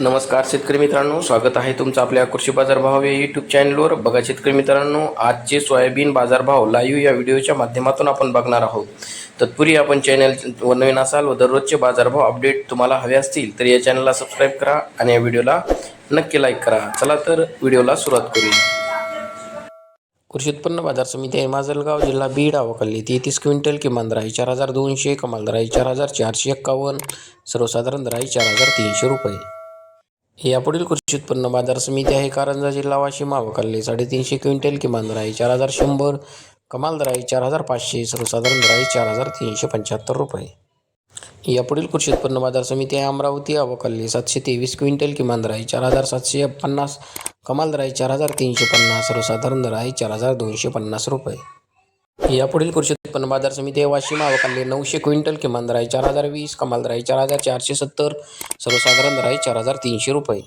नमस्कार शेतकरी मित्रांनो स्वागत आहे तुमचं आपल्या कृषी बाजारभाव या यूट्यूब चॅनलवर बघा शेतकरी मित्रांनो आजचे सोयाबीन बाजारभाव लाईव्ह या व्हिडिओच्या माध्यमातून आपण बघणार आहोत. तत्पूर्वी आपण चॅनल व नवीन असाल व दररोजचे बाजारभाव अपडेट तुम्हाला हवे असतील तर या चॅनलला सबस्क्राईब करा आणि या व्हिडिओला नक्की लाईक करा. चला तर व्हिडिओला सुरुवात करूया. कृषी उत्पन्न बाजार समिती आहे माजलगाव जिल्हा बीड अवकल्ली तेहतीस क्विंटल किमान दराई चार हजार दोनशे कमाल दराई चार हजार चारशे एक्कावन्न सर्वसाधारण दराई चार हजार तीनशे रुपये. यापुढील कृषी उत्पन्न बाजार समिती आहे. कारंजा जिल्हा वाशिम अवकल्ली साडेतीनशे क्विंटल किमान दर आहे चार हजार शंभर कमाल दराई चार हजार पाचशे सर्वसाधारण दर आहे चार हजार तीनशे पंच्याहत्तर रुपये. यापुढील कृषी उत्पन्न बाजार समिती आहे. अमरावती अवकल्ली सातशे तेवीस क्विंटल किमान दर आहे चार हजार सातशे पन्नास कमाल दराई चार हजार तीनशे पन्नास सर्वसाधारण दर आहे चार हजार दोनशे पन्नास रुपये. यापुढील कृषी उत्पन्न बाजार समिती हे वाशिम अवकाली नऊशे क्विंटल किमान दर चार हजार वीस कमाल दर चार हजार चारशे सत्तर सर्वसाधारण दर आहे चार हजार तीनशे रुपये.